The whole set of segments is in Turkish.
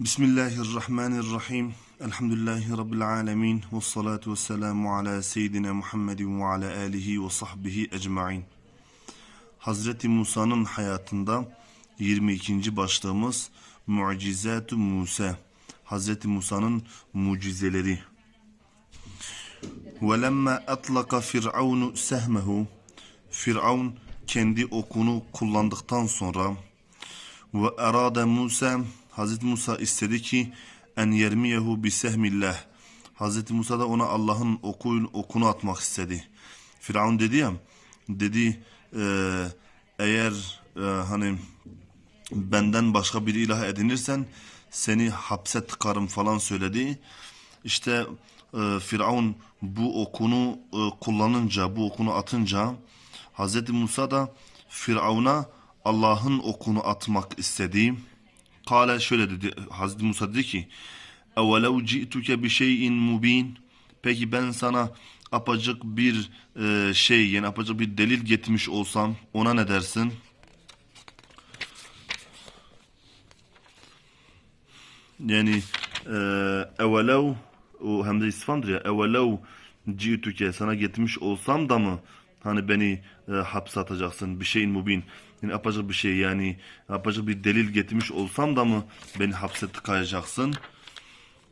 Bismillahirrahmanirrahim. Elhamdülillahi Rabbil alemin. Ve salatu ve selamu ala seyyidina Muhammedin ve ala alihi ve sahbihi ecma'in. Hazreti Musa'nın hayatında 22. başlığımız Mucizat-ı Musa. Hazreti Musa'nın mucizeleri. وَلَمَّا أَطْلَقَ فِرْعَوْنُ سَهْمَهُ Firavun kendi okunu kullandıktan sonra ve erade Musa Hazreti Musa istedi ki en yermiyehu bi sehmillah. Hazreti Musa da ona Allah'ın okuyun okunu atmak istedi. Firavun dedi ya dedi e, eğer e, hani benden başka bir ilah edinirsen seni hapse tıkarım falan söyledi. İşte e, Firavun bu okunu e, kullanınca, bu okunu atınca Hazreti Musa da Firavun'a Allah'ın okunu atmak istedi. Kale şöyle dedi, Hazreti Musa dedi ki اَوَلَوْ جِئْتُكَ بِشَيْءٍ مُب۪ينَ Peki ben sana apacık bir e, şey yani apacık bir delil getirmiş olsam ona ne dersin? Yani e, evvelev o hem de isfandır ya evvelev ci'tüke sana getirmiş olsam da mı Hani beni e, hapse atacaksın bir şeyin mubin. Yani apaçık bir şey yani apaçık bir delil getirmiş olsam da mı beni hapse tıkayacaksın?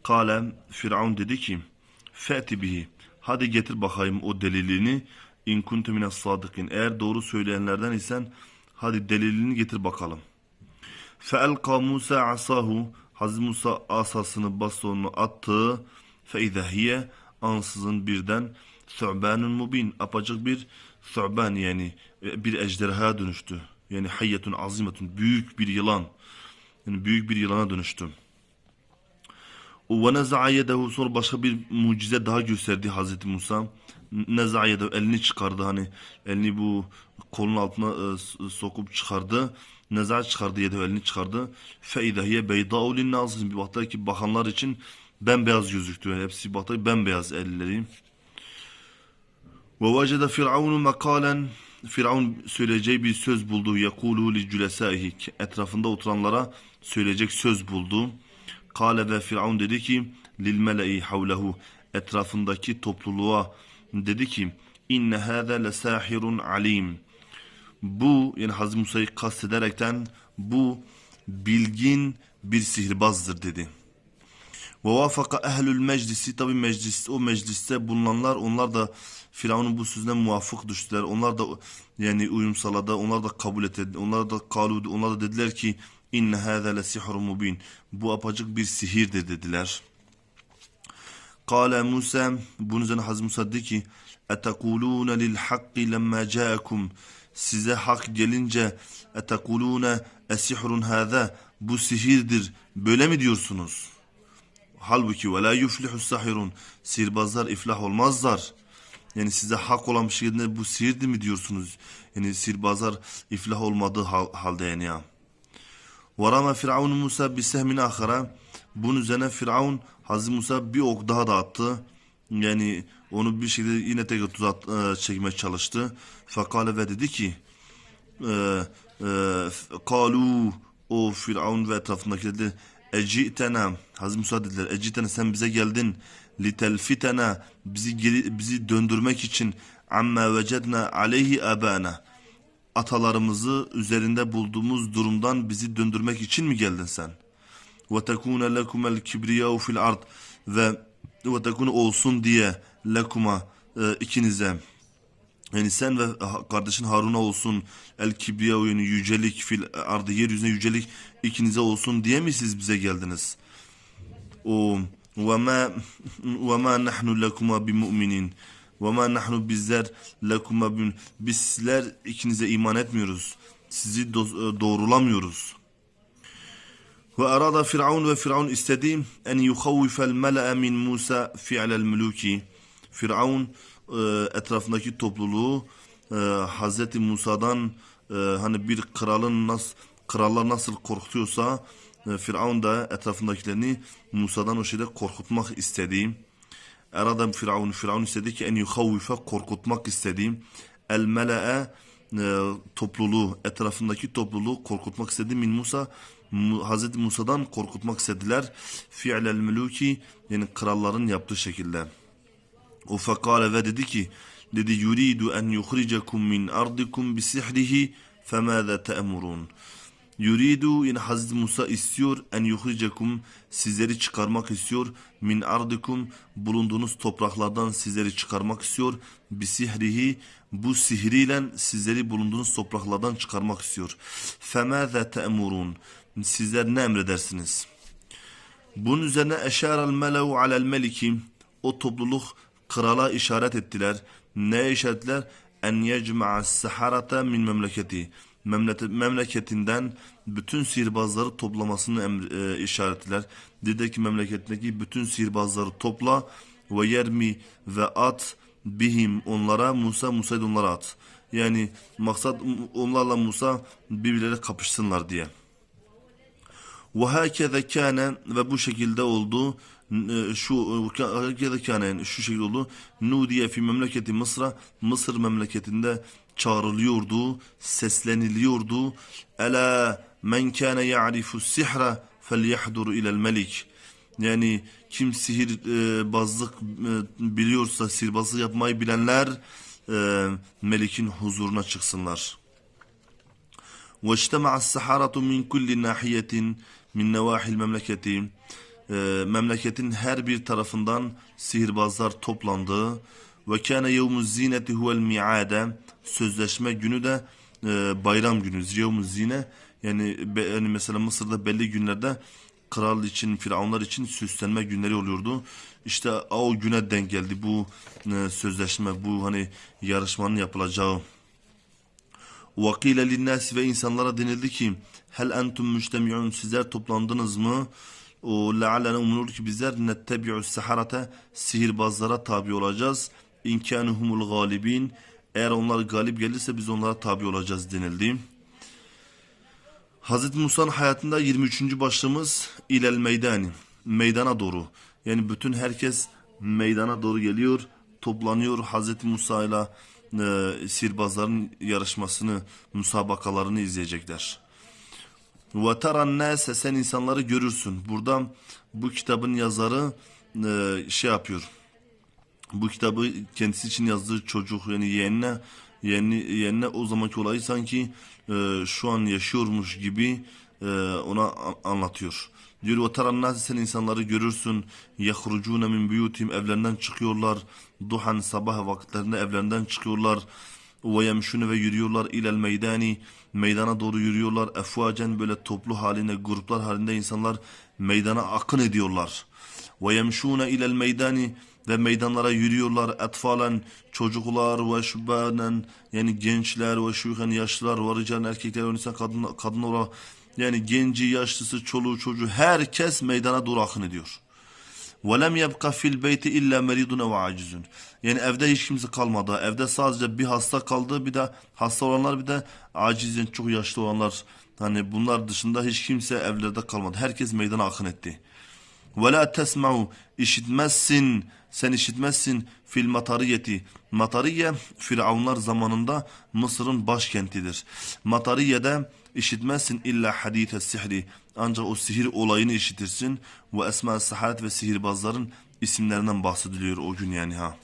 Kale Firavun dedi ki Fe'ti bihi hadi getir bakayım o delilini in kuntu mine sadikin eğer doğru söyleyenlerden isen hadi delilini getir bakalım. Fe'elka Musa asahu Hazreti Musa asasını bastonunu attı. Feidahiye ansızın birden Su'banun mubin apacık bir Su'ban yani bir ejderhaya dönüştü. Yani hayyetun azimetun büyük bir yılan. Yani büyük bir yılana dönüştü. Ve neza'a yedehu sonra başka bir mucize daha gösterdi Hazreti Musa. Neza'a yedehu elini çıkardı hani elini bu kolun altına e, sokup çıkardı. Neza'a çıkardı yedehu elini çıkardı. Fe idahiye beyda'u linnazim bir baktı ki bakanlar için bembeyaz gözüktü. Yani hepsi baktı bembeyaz elleri. Ve vecede firavunu mekalen Firavun söyleyeceği bir söz buldu. Yekulu li cülesaihi etrafında oturanlara söyleyecek söz buldu. Kale ve Firavun dedi ki lil mele'i havlehu etrafındaki topluluğa dedi ki inne hâze lesâhirun alim. Bu yani Hazreti Musa'yı kastederekten bu bilgin bir sihirbazdır dedi. Ve vafaka ehlül meclisi tabi meclis o mecliste bulunanlar onlar da Firavun'un bu sözüne muvafık düştüler. Onlar da yani uyum sağladı. Onlar da kabul etti. Onlar da kalu onlar da dediler ki inne hâze le sihrun mubin. Bu apacık bir sihirdir dediler. Kale Musa bunun üzerine Hazreti Musa dedi ki etekulûne lil hakki lemma câekum size hak gelince etekulûne esihrun hâze bu sihirdir böyle mi diyorsunuz? Halbuki ve la yuflihu sahirun sihirbazlar iflah olmazlar. Yani size hak olan bir şeyde bu sihirdi mi diyorsunuz? Yani sihirbazlar iflah olmadığı halde yani ya. Varama Firavun Musa bir sehmin ahara. Bunun üzerine Firavun Hazreti Musa bir ok daha da attı. Yani onu bir şekilde yine tekrar tuzak e, çekmeye çalıştı. Fakale ve dedi ki e, e, kalu o Firavun ve etrafındakiler Ecitena Hazreti Musa dediler Ecitena sen bize geldin. Litelfitena bizi geri, bizi döndürmek için. Amma vecedna aleyhi abana. Atalarımızı üzerinde bulduğumuz durumdan bizi döndürmek için mi geldin sen? Ve tekune lekumel kibriyau fil ard. Ve ve tekune olsun diye lekuma e, ikinize yani sen ve kardeşin Harun'a olsun el kibriya yani yücelik fil ardı yeryüzüne yücelik ikinize olsun diye mi siz bize geldiniz? O ve ma ve ma nahnu lekuma bi mu'minin ve ma nahnu bizler lekuma bin bizler ikinize iman etmiyoruz. Sizi do doğrulamıyoruz. Ve arada Firavun ve Firavun istedi en yuhavvifel mele'e min Musa fi'lel muluki. Firavun etrafındaki topluluğu e, Hazreti Musa'dan e, hani bir kralın nasıl krallar nasıl korkutuyorsa e, Firavun da etrafındakilerini Musa'dan o şeyde korkutmak istedi. Erada Firavun Firavun istedi ki en yuhavvife korkutmak istedi. El mele'e e, topluluğu etrafındaki topluluğu korkutmak istedi min Musa Mu- Hazreti Musa'dan korkutmak istediler. Fi'lel muluki yani kralların yaptığı şekilde. O fekale ve dedi ki dedi yuridu en yukhrijakum min ardikum bi sihrihi femâze te'murun. Yuridu yani Hazreti Musa istiyor en yukhrijakum sizleri çıkarmak istiyor min ardikum bulunduğunuz topraklardan sizleri çıkarmak istiyor bi bu sihriyle sizleri bulunduğunuz topraklardan çıkarmak istiyor. Femâze te'murun sizler ne emredersiniz? Bunun üzerine eşarel melev alel meliki o topluluk krala işaret ettiler. Ne işaretler? En yecma'a saharata min memleketi. Memleketinden bütün sihirbazları toplamasını emri, e, işaretler. Dedi ki memleketindeki bütün sihirbazları topla ve yermi ve at bihim onlara Musa Musa'yı onlara at. Yani maksat onlarla Musa birbirleriyle kapışsınlar diye. Ve hakeze kâne ve bu şekilde oldu. şu وهكذا كان yani şu şekilde oldu nudiye fi memleketi Mısır'a Mısır memleketinde çağrılıyordu sesleniliyordu ela men kana ya'rifu sihra felyahdur ila melik yani kim sihir e, bazlık e, biliyorsa sihirbazlık yapmayı bilenler e, melikin huzuruna çıksınlar. واجتمع السحرة من كل ناحية من نواحي المملكة ee, memleketin her bir tarafından sihirbazlar toplandı. Ve kâne yevmuz zineti huvel mi'ade sözleşme günü de e, bayram günü. Yevmuz zine yani, be, yani mesela Mısır'da belli günlerde kral için, firavunlar için süslenme günleri oluyordu. İşte o güne denk geldi bu e, sözleşme, bu hani yarışmanın yapılacağı. Vakile linnâsi ve insanlara denildi ki hel entum müştemi'un sizler toplandınız mı? Lealene umulur ki bizler nettebi'u saharate sihirbazlara tabi olacağız. İmkanuhumul galibin eğer onlar galip gelirse biz onlara tabi olacağız denildi. Hazreti Musa'nın hayatında 23. başlığımız ilel meydani. Meydana doğru. Yani bütün herkes meydana doğru geliyor, toplanıyor Hazreti Musa ile e, sihirbazların yarışmasını, musabakalarını izleyecekler. Ve teran sen insanları görürsün. Burada bu kitabın yazarı e, şey yapıyor. Bu kitabı kendisi için yazdığı çocuk yani yeğenine yeğeni, yeğenine o zamanki olayı sanki e, şu an yaşıyormuş gibi e, ona anlatıyor. Diyor ve teran sen insanları görürsün. Yahrucune min buyutim evlerinden çıkıyorlar. Duhan sabah vakitlerinde evlerinden çıkıyorlar ve yemşune ve yürüyorlar ilel meydana doğru yürüyorlar. Efvacen böyle toplu halinde gruplar halinde insanlar meydana akın ediyorlar. ve yemşune ilel ve meydanlara yürüyorlar. Etfalen çocuklar ve şubanen yani gençler ve şuyhen yaşlılar ve rican erkekler insan kadın, kadın olarak yani genci yaşlısı çoluğu çocuğu herkes meydana doğru akın ediyor. وَلَمْ يَبْقَ فِي الْبَيْتِ اِلَّا مَرِيدٌ وَعَاجِزٌ Yani evde hiç kimse kalmadı. Evde sadece bir hasta kaldı. Bir de hasta olanlar bir de acizin çok yaşlı olanlar. Hani bunlar dışında hiç kimse evlerde kalmadı. Herkes meydana akın etti. وَلَا تَسْمَعُ işitmezsin, sen işitmezsin fil matariyeti. Matariye, Firavunlar zamanında Mısır'ın başkentidir. Matariye'de işitmezsin illa hadite sihri. Ancak o sihir olayını işitirsin. Ve esma saharet ve sihirbazların isimlerinden bahsediliyor o gün yani ha.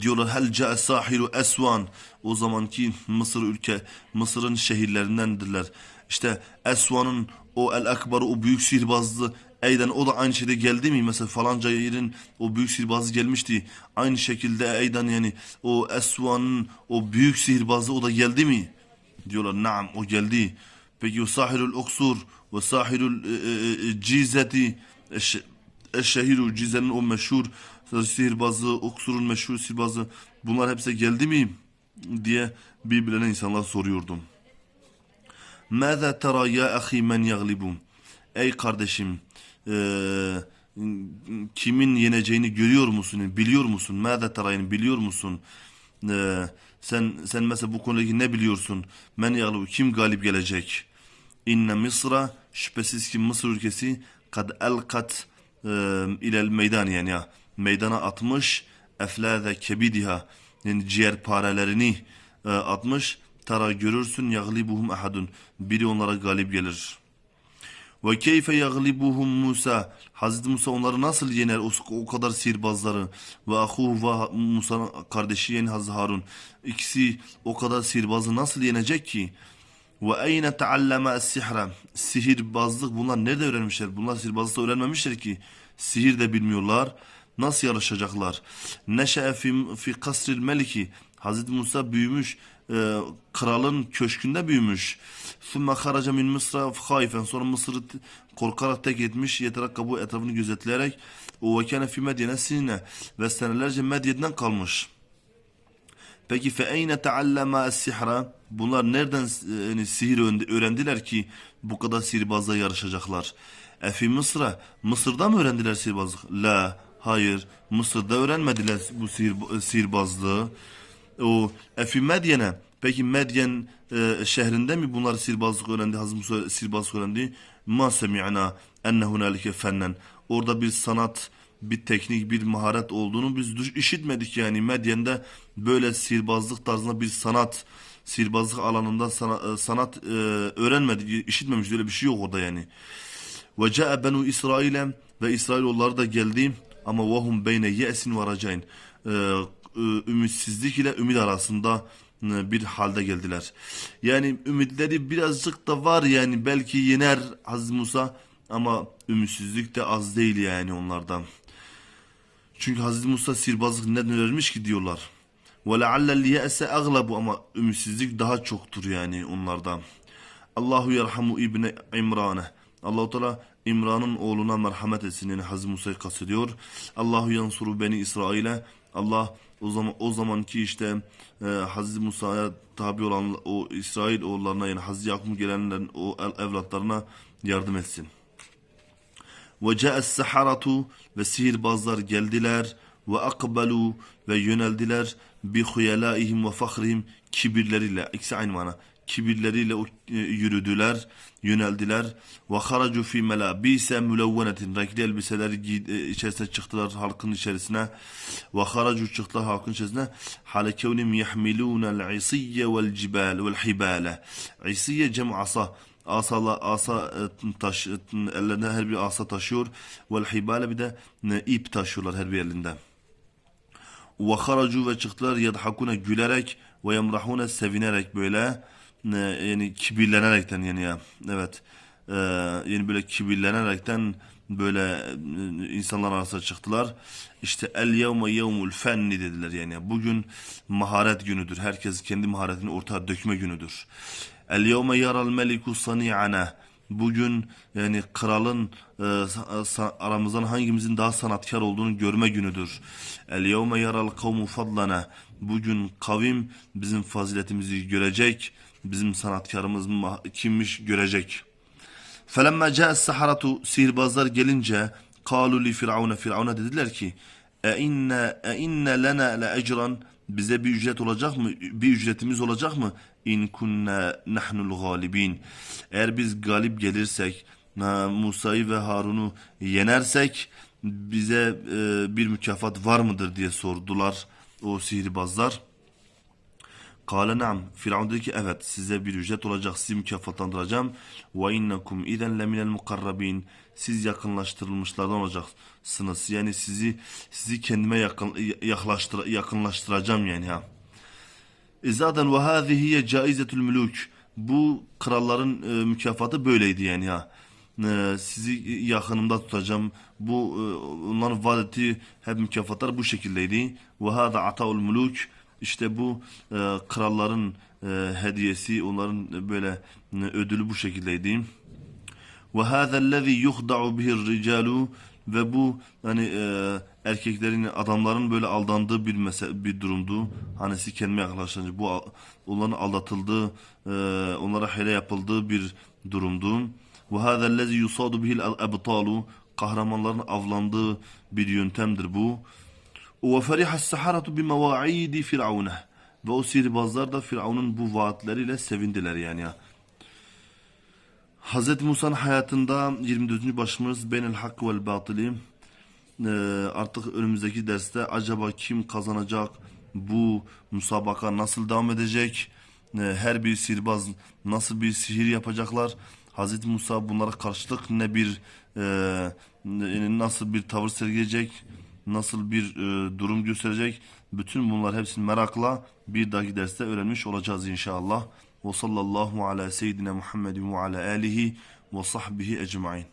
Diyorlar hel ca'a sahiru esvan. O zamanki Mısır ülke, Mısır'ın şehirlerindendirler. İşte Esvan'ın o el akbarı o büyük sihirbazlı Eyden o da aynı şeyde geldi mi? Mesela falanca yerin o büyük sihirbazı gelmişti. Aynı şekilde Eyden yani o Esvan'ın o büyük sihirbazı o da geldi mi? Diyorlar naam o geldi. Peki o sahirul oksur ve sahirul e, e, e, cizeti eş- Eşşehiru Cize'nin o meşhur sihirbazı, Oksur'un meşhur sihirbazı bunlar hepsi geldi mi? diye birbirine insanlar soruyordum. Mâzâ tera ya ahi men yaglibum? Ey kardeşim, eee, kimin yeneceğini görüyor musun? Biliyor musun? Mâzâ tera yani biliyor musun? Eee, sen sen mesela bu konudaki ne biliyorsun? Men yaglibu kim galip gelecek? İnne Mısra şüphesiz ki Mısır ülkesi kad elkat e, ilel meydan yani ya meydana atmış eflâze kebidiha yani ciğer parelerini e, atmış tara görürsün yaglibuhum ahadun biri onlara galip gelir. Ve keyfe yaglibuhum Musa. Hazreti Musa onları nasıl yener o, o kadar sihirbazları. Ve ahuhu ve Musa'nın kardeşi yani Hazreti Harun. İkisi o kadar sihirbazı nasıl yenecek ki? Ve eyne tealleme es-sihra. Sihirbazlık bunlar nerede öğrenmişler? Bunlar sihirbazlık da öğrenmemişler ki. Sihir de bilmiyorlar. Nasıl yarışacaklar? Neşe'e fi, fi kasril meliki. Hazreti Musa büyümüş. E, kralın köşkünde büyümüş. Sümme haraca min Mısır'a haifen. Sonra Mısır'ı korkarak tek etmiş. Yeterakkabu etrafını gözetleyerek. O vekâne fi Medyene sinine. Ve senelerce Medyen'den kalmış. Peki fe eyne teallema sihra? Bunlar nereden yani sihir öğrendi- öğrendiler ki bu kadar sihirbazla yarışacaklar? Efi Mısır'a, Mısır'da mı öğrendiler sihirbazlık? La, hayır. Mısır'da öğrenmediler bu sihir, sihirbazlığı. O Efi Medyen'e, peki Medyen e, şehrinde mi bunlar sihirbazlık öğrendi? Hazreti Musa sihirbazlık öğrendi. Ma semi'na enne hunalike fennen. Orada bir sanat, bir teknik, bir maharet olduğunu biz işitmedik yani. Medyen'de böyle sihirbazlık tarzında bir sanat, sihirbazlık alanında sana- e, sanat e, öğrenmedik, işitmemiş öyle bir şey yok orada yani. Ve ca'a benu İsrail'e ve İsrailoğulları da geldi ama vahum beyne ye'sin ve racayn. E, ümitsizlik ile ümit arasında e, bir halde geldiler. Yani ümitleri birazcık da var yani belki yener Hazreti Musa ama ümitsizlik de az değil yani onlardan. Çünkü Hazreti Musa sihirbazlık neden öğrenmiş ki diyorlar. Leallel ye'se aglabu ama ümitsizlik daha çoktur yani onlardan. Allahu yerhamu İbni İmran'e. Allahu Teala İmran'ın oğluna merhamet etsin yani Hazreti Musa'yı kastediyor. Allahu yansuru beni İsrail'e. Allah o zaman o zamanki işte e, Hazreti Musa'ya tabi olan o İsrail oğullarına yani Hazreti Yakup'un gelenlerin o evlatlarına yardım etsin. Ve ca'es saharatu ve sihirbazlar geldiler ve akbalu ve yöneldiler bi huyalaihim ve fahrihim kibirleriyle ikisi aynı mana kibirleriyle e, yürüdüler yöneldiler. Ve haracu fi melabise mülevvenetin renkli elbiseler e, içerisine çıktılar halkın içerisine. Ve haracu çıktılar halkın içerisine. Hale kevnim yahmilûnel isiyye vel cibal vel hibale isiyye cem asa. Asala asa e, taş ellerinde her bir asa taşıyor. Vel hibale bir de ip taşıyorlar her bir elinde. Ve haracu ve çıktılar yadhakune gülerek ve yemrahune sevinerek böyle e, yani kibirlenerekten yani ya evet e, yani böyle kibirlenerekten böyle e, insanlar arasında çıktılar. İşte el yevme yevmul fenni dediler yani. Bugün maharet günüdür. Herkes kendi maharetini ortaya dökme günüdür. El yevme yaral meliku sani'ana. Bugün yani kralın e, sa- aramızdan hangimizin daha sanatkar olduğunu görme günüdür. El yevme yaral kavmu fadlana. Bugün kavim bizim faziletimizi görecek. Bizim sanatkarımız kimmiş görecek. Felemma ca'es saharatu sihirbazlar gelince kalu li firavuna dediler ki e lena la ecran bize bir ücret olacak mı? Bir ücretimiz olacak mı? İn kunna nahnul galibin. Eğer biz galip gelirsek Musa'yı ve Harun'u yenersek bize e, bir mükafat var mıdır diye sordular o sihirbazlar. Kale naam. Firavun dedi ki evet size bir ücret olacak sizi mükafatlandıracağım. Ve innekum iden leminel mukarrabin. Siz yakınlaştırılmışlardan olacaksınız. Yani sizi sizi kendime yakın, yaklaştır, yakınlaştıracağım yani ha. Zaten ve hâzihiye caizetül müluk. Bu kralların e, mükafatı böyleydi yani ha. E, sizi yakınımda tutacağım. Bu e, onların vaat ettiği hep mükafatlar bu şekildeydi. Ve hâzâ ataul muluk. İşte bu e, kralların e, hediyesi, onların e, böyle e, ödülü bu şekildeydi. Ve hâzellezî yuhda'u bihir ricalu ve bu hani e, erkeklerin adamların böyle aldandığı bir mese bir durumdu. Siz kendime yaklaşınca bu onların aldatıldığı, e, onlara hele yapıldığı bir durumdu. Ve hâzellezî yusadu bihil ebtalu kahramanların avlandığı bir yöntemdir bu. Saharatu bi mevaidi firavune. Ve o sihirbazlar da Firavun'un bu vaatleriyle sevindiler yani ya. Hz. Musa'nın hayatında 24. başımız Benel Hak vel Batili Ee, artık önümüzdeki derste acaba kim kazanacak bu musabaka nasıl devam edecek Ee, her bir sihirbaz nasıl bir sihir yapacaklar Hazreti Musa bunlara karşılık ne bir e, nasıl bir tavır sergileyecek, nasıl bir e, durum gösterecek. Bütün bunlar hepsini merakla bir dahaki derste öğrenmiş olacağız inşallah. Ve sallallahu ala seyyidina Muhammedin ve ala alihi ve sahbihi ecmain.